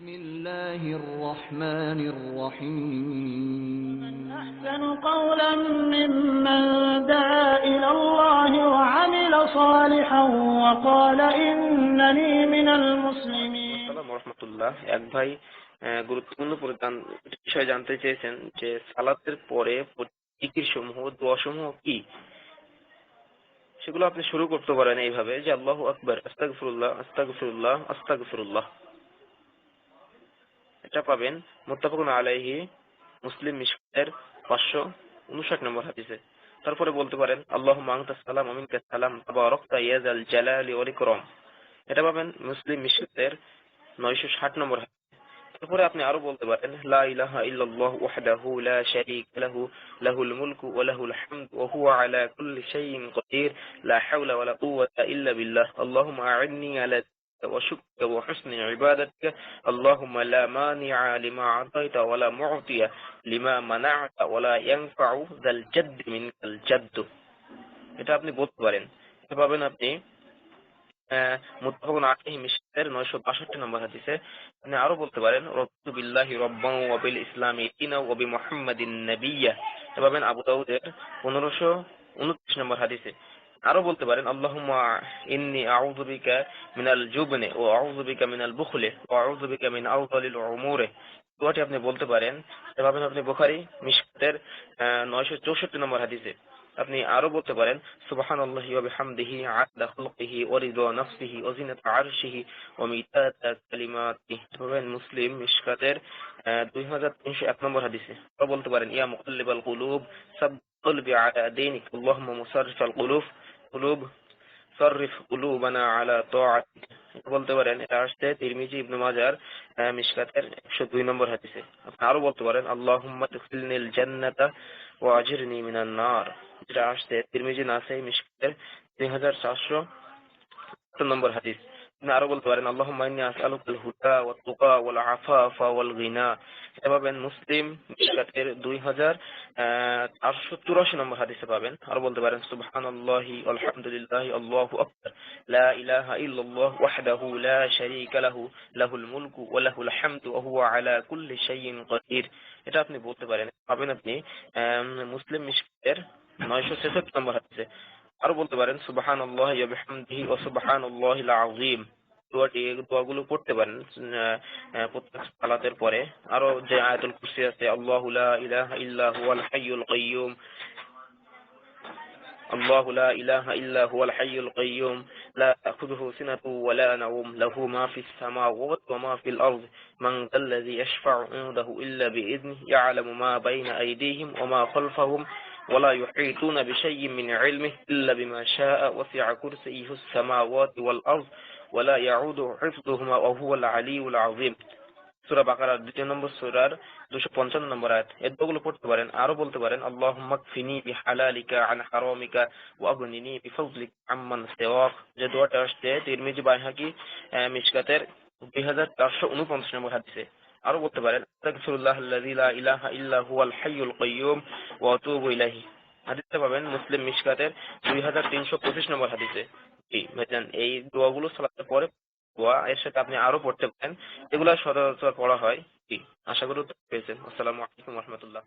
بسم الله الرحمن الرحيم أحسن قولا ممن دعا إلى الله وعمل صالحا وقال إنني من المسلمين আসসালাম রহমতুল্লাহ এক ভাই আহ, গুরুত্বপূর্ণ পরিধান- বিষয় জানতে চেয়েছেন যে সালাতের পরে জিকির সমূহ দোয়া সমূহ কি সেগুলো আপনি শুরু করতে পারেন এইভাবে যে আল্লাহ আকবর আস্তাগফিরুল্লাহ আস্তাগফিরুল্লাহ আস্তাগফিরুল্লাহ এটা পাবেন মুত্তাফাকুন আলাইহি মুসলিম মিশকের পাঁচশো উনষাট নম্বর হাদিসে। তারপরে বলতে পারেন আল্লাহ মাংতা সালাম আমিনকা সালাম, তাবারাকতা ইয়াজাল জালালি ওয়াল ইকরাম। এটা পাবেন মুসলিম মিশকের নয়শো ষাট নম্বর তারপরে আপনি আরও বলতে পারেন, লা ইলাহা ইল্লাল্লাহু ওয়াহদাহু লা শারীকা লাহু, লাহুল মুলকু ওয়া লাহুল হামদু ওয়া হুয়া আলা কুল্লি শাইইন কাদির লা হাওলা ওয়া লা কুওয়াতা ইল্লা বিল্লাহ। আল্লাহুম্মা আ'inni আলা وشكرك وحسن عبادتك اللهم لا مانع لما أعطيت ولا معطي لما منعت ولا ينفع ذا الجد منك الجد এটা আপনি বলতে পারেন এটা পাবেন আপনি মুত্তাফাকুন আলাইহি মিশকের 962 নম্বর হাদিসে আপনি আরো বলতে পারেন রব্বু বিল্লাহি রব্বান ওয়া বিল ইসলামি দীনা ওয়া বি মুহাম্মাদিন নাবিয়্যা এটা পাবেন আবু দাউদের 1529 নম্বর হাদিসে আরো বলতে পারেন আল্লাহুম্মা ইন্নী আউযু বিকা মিনাল জুবনি ওয়া আউযু বিকা মিনাল বুখলি ওয়া আউযু বিকা মিন আউযালিল উমুরি দোয়াটি আপনি বলতে পারেন এটা পাবেন আপনি বুখারী মিশকাতের 964 নম্বর হাদিসে আপনি আরো বলতে পারেন সুবহানাল্লাহি ওয়া বিহামদিহি আদা খালকিহি ওয়া রিদা নাফসিহি ওয়া জিনাতা আরশিহি ওয়া মিতাতা কালিমাতিহি পাবেন মুসলিম মিশকাতের আহ, 2301 নম্বর হাদিসে আরো বলতে পারেন ইয়া মুকাল্লিবাল কুলুব সাব قلبي على دينك اللهم مصرف القلوب কুলুব সরিফ কুলুবানা আলা তাআতিক বলতে পারেন, এটা আসছে তিরমিজি ইবনে মাজার মিশকাতের 102 নম্বর হাতিসে আপনি আরও বলতে পারেন আল্লাহ তুখিলনিল জান্নাতা ওয়া আজিরনি মিনান নার। এটা আসছে তিরমিজি নাসাই মিশকাতের 3400 নম্বর হাতিস আপনি আরও বলতে পারেন, আল্লাহুম্মা ইন্নী আসআলুকাল হুদা ওয়াত তুকা ওয়াল আফাফা ওয়াল গিনা। এটা পাবেন মুসলিম মিশকাতের 2884 নম্বর হাদিসে পাবেন। আরও বলতে পারেন, সুবহানাল্লাহি আলহামদুলিল্লাহি আল্লাহু আকবার। লা ইলাহা ইল্লাল্লাহ ওয়াহদাহু লা শারীকা লাহু, লাহুল মুলকু ওয়া লাহুল হামদু ওয়া হুয়া আলা কুল্লি শাইইন কাদির এটা আপনি বলতে পারেন। পাবেন আপনি মুসলিম মিশকাতের 966 নম্বর হাদিসে। আরো বলতে পারেন সুবহানাল্লাহি ওয়া বিহামদিহি ওয়া সুবহানাল্লাহিল আযীম দোয়াটি এই দোয়াগুলো পড়তে পারেন আহ, আহ, প্রত্যেক সালাতের পরে আরো যে আয়াতুল কুরসি আছে আল্লাহু লা ইলাহা ইল্লা হুয়াল হাইয়ুল কাইয়্যুম الله لا إله إلا هو الحي القيوم لا تأخذه سنة ولا نوم له ما في السماوات وما في الأرض من ذا الذي يشفع عنده إلا بإذنه يعلم ما بين أيديهم وما خلفهم ولا يحيطون بشيء من علمه إلا بما شاء وسع كرسيه السماوات والأرض ولا يعود حفظهما وهو العلي العظيم সূরা বাকারার দ্বিতীয় নম্বর সূরার 255 নম্বর আয়াত এই দোয়াগুলো পড়তে পারেন আরো বলতে পারেন আল্লাহুম্মা কফিনি বিহালালিকা আন হারামিকা ওয়া আগনিনি বিফাজলিকা আম্মান সিওয়াক যে দোয়াটা আসছে তিরমিজি বাইহাকি আহ, মিশকাতের 2449 নম্বর হাদিসে আরো বলতে পারেন আস্তাগফিরুল্লাহ আল্লাযী লা ইলাহা ইল্লা হুয়াল হাইয়ুল কাইয়্যুম ওয়া ইলাহি হাদিসে পাবেন মুসলিম মিশকাতের 2325 নম্বর হাদিসে। জি, ভাইজান, এই দোয়াগুলো সালাতের পরে দোয়া, এর সাথে আপনি আরও পড়তে পারেন। এগুলা সচরাচর পড়া হয়। জি, আশা করি পেয়েছেন। আসসালামু আলাইকুম রহমতুল্লাহ।